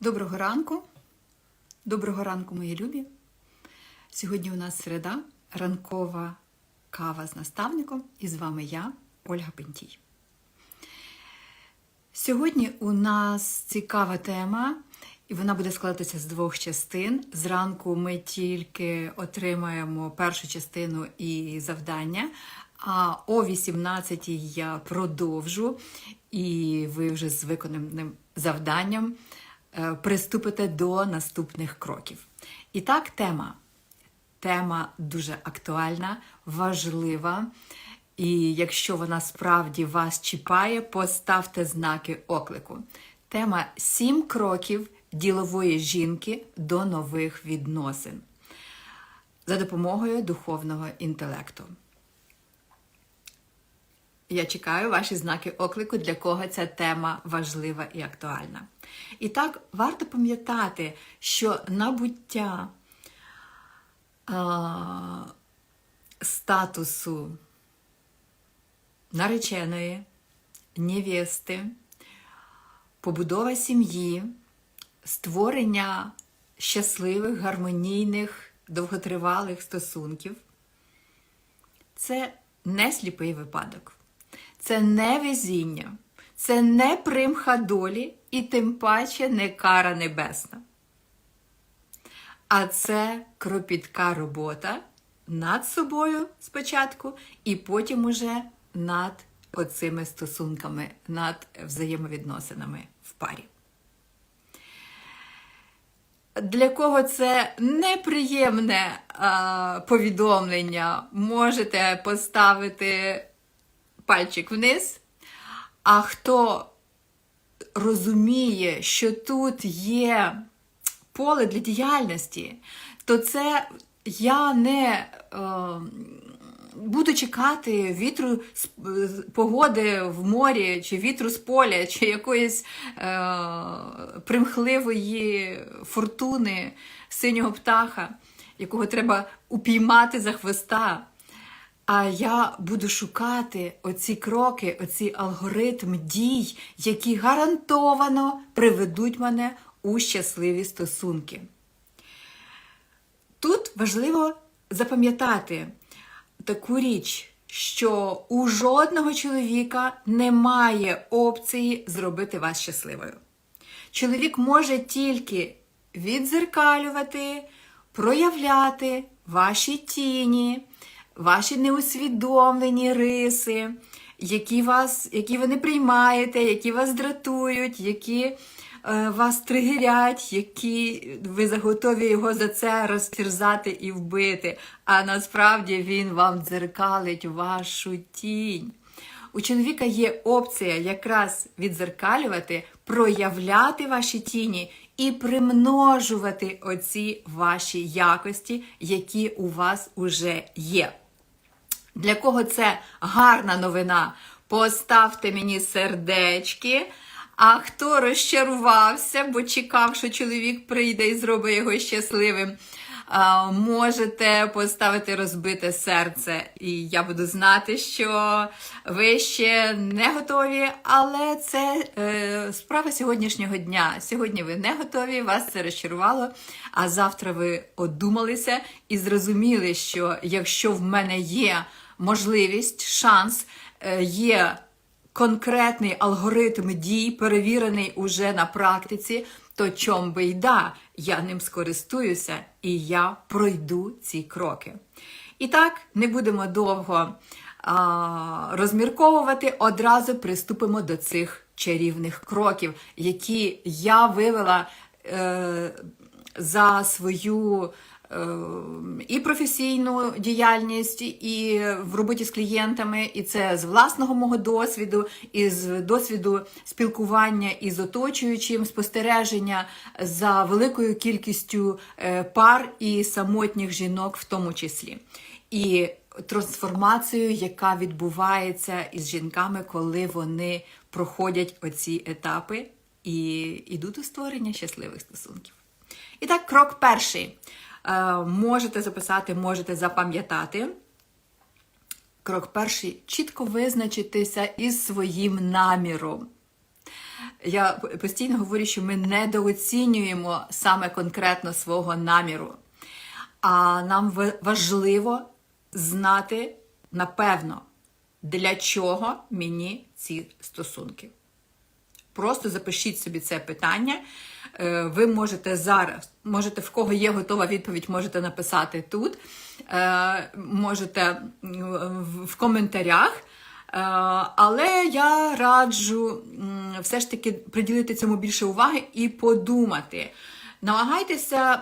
Доброго ранку. Доброго ранку, мої любі. Сьогодні у нас середа, ранкова кава з наставником, і з вами я, Ольга Пентій. Сьогодні у нас цікава тема, і вона буде складатися з двох частин. Зранку ми тільки отримаємо першу частину і завдання, а о 18 я продовжу, і ви вже з виконаним завданням приступите до наступних кроків. І так, тема. Тема дуже актуальна, важлива. І якщо вона справді вас чіпає, поставте знаки оклику. Тема сім кроків ділової жінки до нових відносин за допомогою духовного інтелекту. Я чекаю ваші знаки оклику, для кого ця тема важлива і актуальна. І так, варто пам'ятати, що набуття а, статусу нареченої, невести, побудова сім'ї, створення щасливих, гармонійних, довготривалих стосунків це не сліпий випадок, це не везіння, це не примха долі і тим паче не кара небесна. А це кропітка робота над собою спочатку, і потім уже над оцими стосунками, над взаємовідносинами в парі. Для кого це неприємне а, повідомлення, можете поставити пальчик вниз. А хто розуміє, що тут є поле для діяльності, то це я не е, буду чекати вітру з погоди в морі, чи вітру з поля, чи якоїсь е, примхливої фортуни синього птаха, якого треба упіймати за хвоста. А я буду шукати оці кроки, оці алгоритм дій, які гарантовано приведуть мене у щасливі стосунки. Тут важливо запам'ятати таку річ, що у жодного чоловіка немає опції зробити вас щасливою. Чоловік може тільки відзеркалювати, проявляти ваші тіні, ваші неусвідомлені риси, які, вас, які ви не приймаєте, які вас дратують, які е, вас тригерять, які ви готові його за це розтерзати і вбити. А насправді він вам дзеркалить вашу тінь. У чоловіка є опція якраз відзеркалювати, проявляти ваші тіні і примножувати оці ваші якості, які у вас уже є. Для кого це гарна новина? Поставте мені сердечки. А хто розчарувався, бо чекав, що чоловік прийде і зробить його щасливим, можете поставити розбите серце. І я буду знати, що ви ще не готові, але це е, справа сьогоднішнього дня. Сьогодні ви не готові, вас це розчарувало. А завтра ви одумалися і зрозуміли, що якщо в мене є можливість, шанс, е, є конкретний алгоритм дій, перевірений уже на практиці, то чом би й да, я ним скористуюся і я пройду ці кроки. І так, не будемо довго а, розмірковувати, одразу приступимо до цих чарівних кроків, які я вивела е, за свою і професійну діяльність, і в роботі з клієнтами, і це з власного мого досвіду, і з досвіду спілкування із оточуючим, спостереження за великою кількістю е, пар і самотніх жінок, в тому числі. І трансформацію, яка відбувається із жінками, коли вони проходять оці етапи і йдуть у створення щасливих стосунків. І так, крок перший. Е, можете записати, можете запам'ятати. Крок перший чітко визначитися із своїм наміром. я постійно говорю, що ми недооцінюємо саме конкретно свого наміру. А нам важливо знати напевно, для чого мені ці стосунки. Просто запишіть собі це питання. Е, Ви можете зараз, можете в кого є готова відповідь, можете написати тут, е, можете в- коментарях. Е, Але я раджу все ж таки приділити цьому більше уваги і подумати. Намагайтеся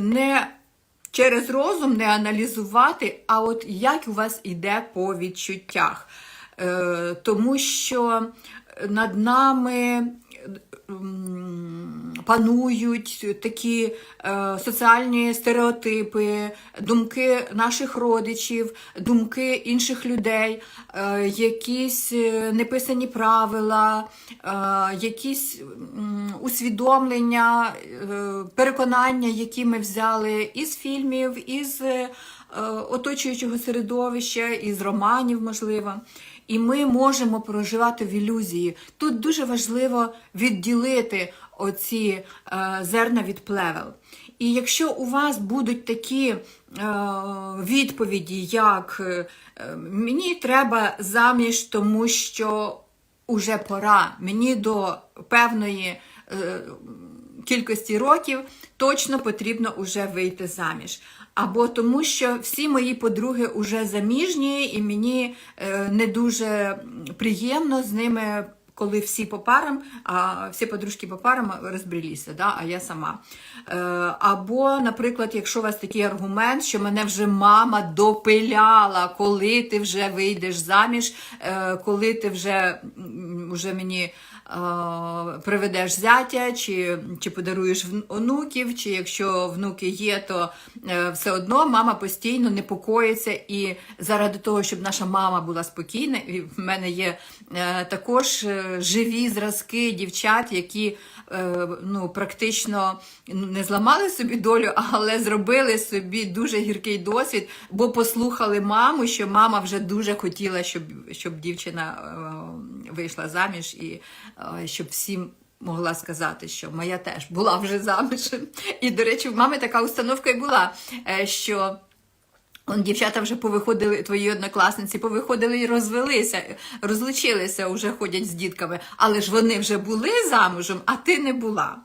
не через розум не аналізувати, а от як у вас іде по відчуттях. Тому що над нами панують такі е, соціальні стереотипи, думки наших родичів, думки інших людей, е, якісь е, неписані правила, якісь усвідомлення, переконання, які ми взяли із фільмів, із оточуючого середовища, із романів, можливо. І ми можемо проживати в ілюзії. Тут дуже важливо відділити оці е, зерна від плевел. І якщо у вас будуть такі е, відповіді, як е, мені треба заміж, тому що уже пора, мені до певної е, кількості років точно потрібно уже вийти заміж. Або тому, що всі мої подруги вже заміжні, і мені е, не дуже приємно з ними, коли всі по парам, а всі подружки по парам розбрілися, да, а я сама. Е, або, наприклад, якщо у вас такий аргумент, що мене вже мама допиляла, коли ти вже вийдеш заміж, е, коли ти вже, вже мені приведеш зятя, чи, чи подаруєш онуків, чи якщо внуки є, то е, все одно мама постійно непокоїться. І заради того, щоб наша мама була спокійна, і в мене є е, також е, живі зразки дівчат, які е, ну, практично не зламали собі долю, але зробили собі дуже гіркий досвід, бо послухали маму, що мама вже дуже хотіла, щоб, щоб дівчина е, вийшла заміж і е, щоб всім. Могла сказати, що моя теж була вже заміж. І, до речі, в мами така установка і була, е, що Он дівчата вже повиходили, твої однокласниці повиходили і розвелися, розлучилися, вже ходять з дітками, але ж вони вже були замужем, а ти не була.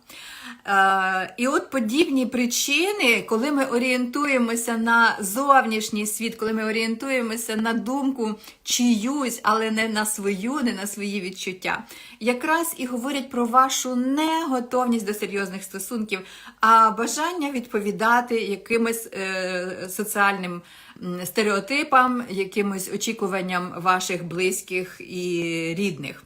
Е, і от подібні причини, коли ми орієнтуємося на зовнішній світ, коли ми орієнтуємося на думку чиюсь, але не на свою, не на свої відчуття, якраз і говорять про вашу неготовність до серйозних стосунків, а бажання відповідати якимось е, соціальним стереотипам, якимось очікуванням ваших близьких і рідних.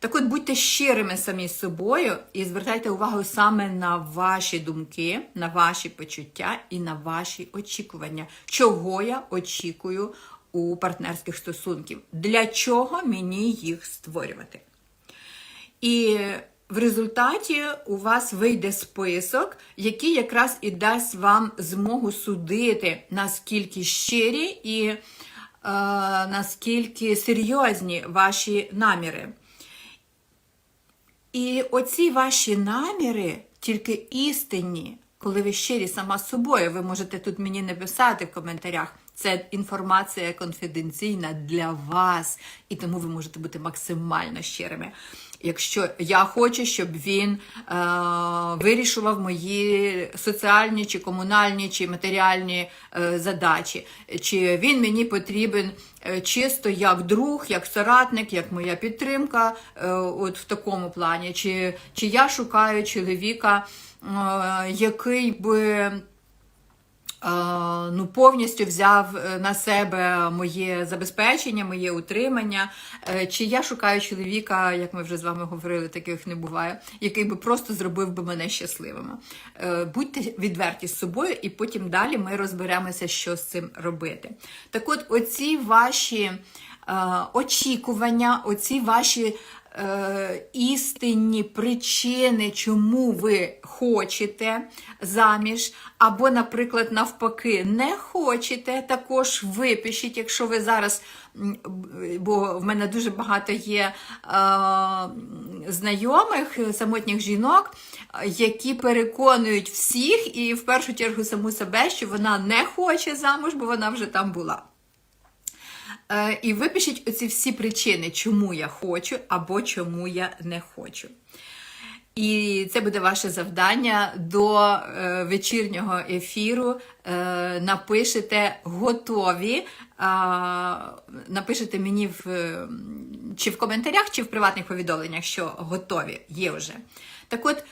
Так от будьте щирими самі з собою і звертайте увагу саме на ваші думки, на ваші почуття і на ваші очікування, чого я очікую у партнерських стосунків, для чого мені їх створювати. І в результаті у вас вийде список, який якраз і дасть вам змогу судити, наскільки щирі і е, наскільки серйозні ваші наміри. І оці ваші наміри тільки істинні, коли ви щирі сама з собою. Ви можете тут мені не писати в коментарях. Це інформація конфіденційна для вас, і тому ви можете бути максимально щирими. Якщо я хочу, щоб він е, вирішував мої соціальні, чи комунальні, чи матеріальні е, задачі, чи він мені потрібен е, чисто як друг, як соратник, як моя підтримка, е, от в такому плані, чи, чи я шукаю чоловіка, е, який би ну, повністю взяв е, на себе моє забезпечення, моє утримання. Е, Чи я шукаю чоловіка, як ми вже з вами говорили, таких не буває, який би просто зробив би мене щасливими. Е, Будьте відверті з собою, і потім далі ми розберемося, що з цим робити. Так от, оці ваші очікування, оці ваші е, істинні причини, чому ви хочете заміж, або, наприклад, навпаки, не хочете, також випишіть, якщо ви зараз, бо в мене дуже багато є е, знайомих, е, самотніх жінок, які переконують всіх і в першу чергу саму себе, що вона не хоче замуж, бо вона вже там була. Е, І випишіть оці всі причини, чому я хочу або чому я не хочу. І це буде ваше завдання до е, вечірнього ефіру. Е, напишете готові, напишете мені в, чи в коментарях, чи в приватних повідомленнях, що готові є вже. Так от,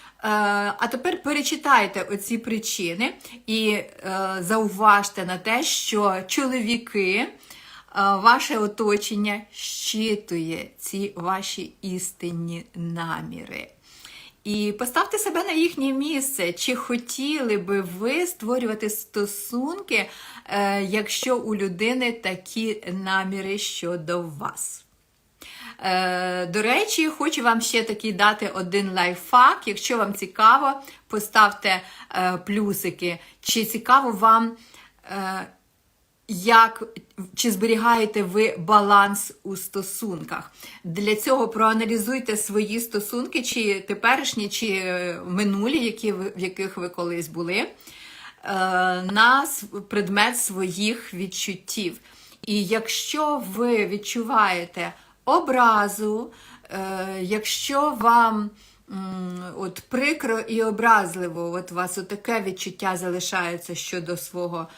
а тепер перечитайте оці причини і зауважте на те, що чоловіки. Ваше оточення щитує ці ваші істинні наміри. І поставте себе на їхнє місце. Чи хотіли би ви створювати стосунки, е, якщо у людини такі наміри щодо вас? Е, До речі, хочу вам ще такий дати один лайфхак. Якщо вам цікаво, поставте е, плюсики. Чи цікаво вам, як чи зберігаєте ви баланс у стосунках? Для цього проаналізуйте свої стосунки, чи теперішні, чи е, минулі, які в яких ви колись були, е, на предмет своїх відчуттів. І якщо ви відчуваєте образу, е, якщо вам от прикро і образливо, от у вас таке відчуття залишається щодо свого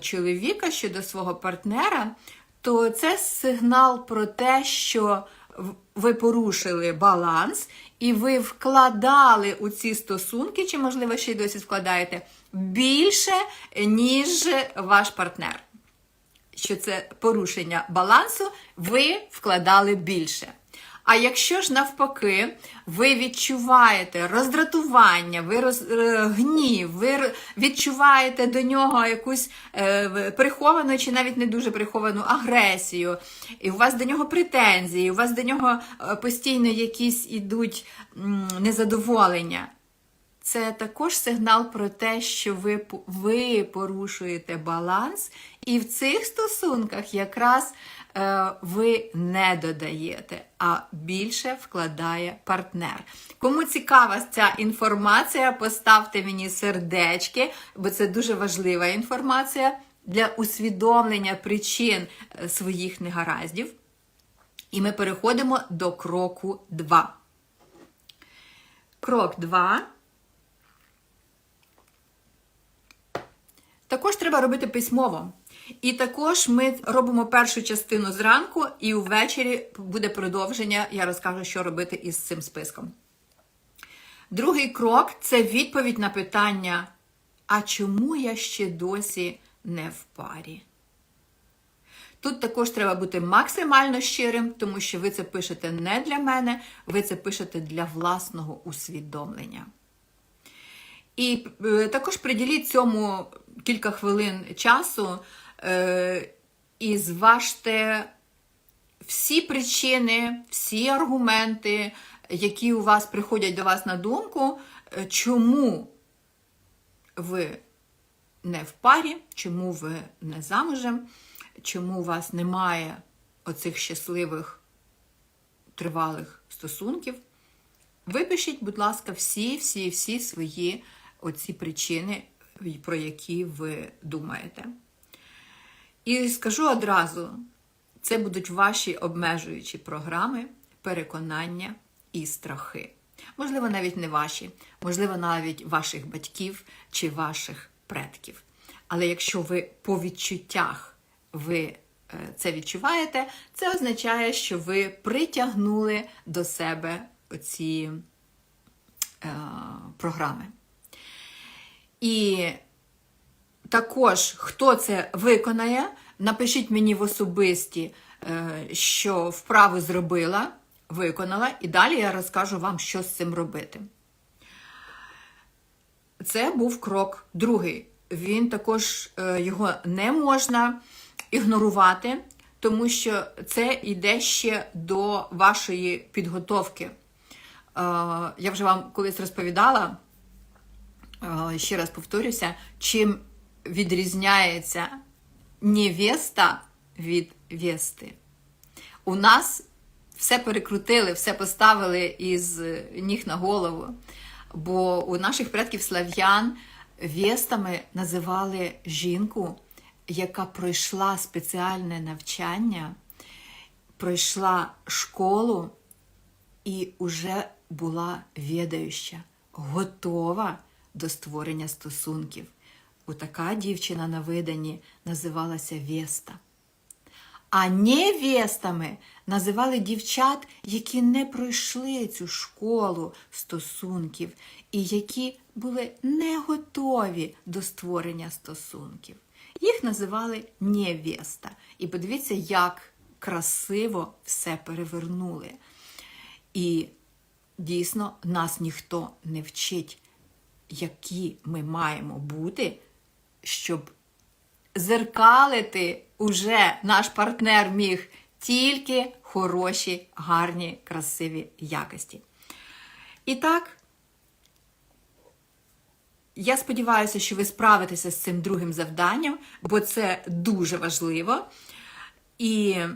чоловіка, щодо свого партнера, то це сигнал про те, що ви порушили баланс і ви вкладали у ці стосунки, чи, можливо, ще й досі вкладаєте більше, ніж ваш партнер що це порушення балансу, ви вкладали більше. А якщо ж навпаки, ви відчуваєте роздратування, ви роз, е, гнів, ви відчуваєте до нього якусь е, приховану чи навіть не дуже приховану агресію, і у вас до нього претензії, у вас до нього е, постійно якісь ідуть незадоволення. Це також сигнал про те, що ви, ви порушуєте баланс, і в цих стосунках якраз ви не додаєте, а більше вкладає партнер. Кому цікава ця інформація, поставте мені сердечки, бо це дуже важлива інформація для усвідомлення причин е, своїх негараздів. І ми переходимо до кроку 2. Крок 2. Також треба робити письмово. І також ми робимо першу частину зранку, і ввечері буде продовження. Я розкажу, що робити із цим списком. Другий крок це відповідь на питання: а чому я ще досі не в парі? Тут також треба бути максимально щирим, тому що ви це пишете не для мене, ви це пишете для власного усвідомлення. І е, також приділіть цьому кілька хвилин часу і зважте всі причини, всі аргументи, які у вас приходять до вас на думку, е, чому ви не в парі, чому ви не замужем, чому у вас немає оцих щасливих тривалих стосунків. Випишіть, будь ласка, всі, всі, всі свої оці причини, про які ви думаєте. І скажу одразу: це будуть ваші обмежуючі програми, переконання і страхи. Можливо, навіть не ваші, можливо, навіть ваших батьків чи ваших предків. Але якщо ви по відчуттях ви е, це відчуваєте, це означає, що ви притягнули до себе оці е, програми. І також, хто це виконає, напишіть мені в особисті, е, що вправу зробила, виконала, і далі я розкажу вам, що з цим робити. Це був крок другий. Він також е, його не можна ігнорувати, тому що це йде ще до вашої підготовки. Е, Я вже вам колись розповідала, ще раз повторюся, чим відрізняється невеста від вести. У нас все перекрутили, все поставили із ніг на голову. Бо у наших предків слав'ян вестами називали жінку, яка пройшла спеціальне навчання, пройшла школу і вже була відающа, готова до створення стосунків. Отака дівчина на виданні називалася Веста. А невестами називали дівчат, які не пройшли цю школу стосунків і які були не готові до створення стосунків. Їх називали невеста. І подивіться, як красиво все перевернули. І дійсно нас ніхто не вчить, які ми маємо бути, щоб зеркалити уже наш партнер міг тільки хороші, гарні, красиві якості. І так, я сподіваюся, що ви справитеся з цим другим завданням, бо це дуже важливо. І, е,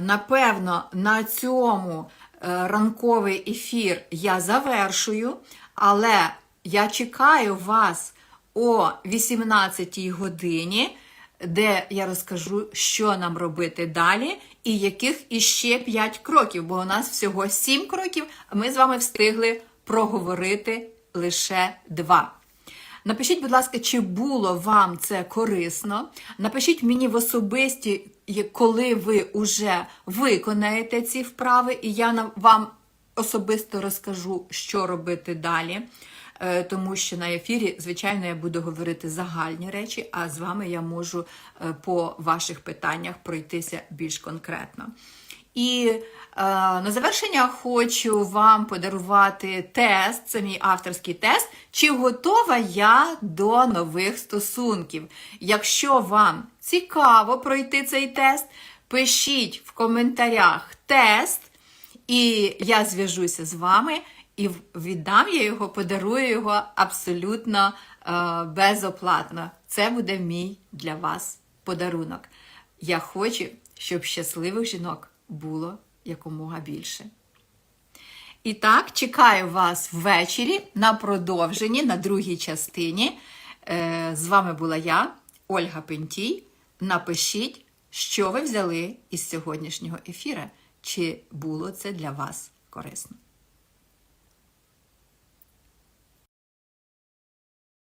напевно, на цьому е, ранковий ефір я завершую, але я чекаю вас о 18 годині, де я розкажу, що нам робити далі, і яких іще 5 кроків, бо у нас всього 7 кроків, а ми з вами встигли проговорити лише 2. Напишіть, будь ласка, чи було вам це корисно. Напишіть мені в особисті, коли ви вже виконаєте ці вправи, і я вам особисто розкажу, що робити далі. Е, Тому що на ефірі, звичайно, я буду говорити загальні речі, а з вами я можу е, по ваших питаннях пройтися більш конкретно. І е, на завершення хочу вам подарувати тест, це мій авторський тест, чи готова я до нових стосунків. Якщо вам цікаво пройти цей тест, пишіть в коментарях тест, і я зв'яжуся з вами і віддам я його, подарую його абсолютно е, безоплатно. Це буде мій для вас подарунок. Я хочу, щоб щасливих жінок було якомога більше. І так, чекаю вас ввечері на продовженні, на другій частині. Е, З вами була я, Ольга Пентій. Напишіть, що ви взяли із сьогоднішнього ефіру, чи було це для вас корисно.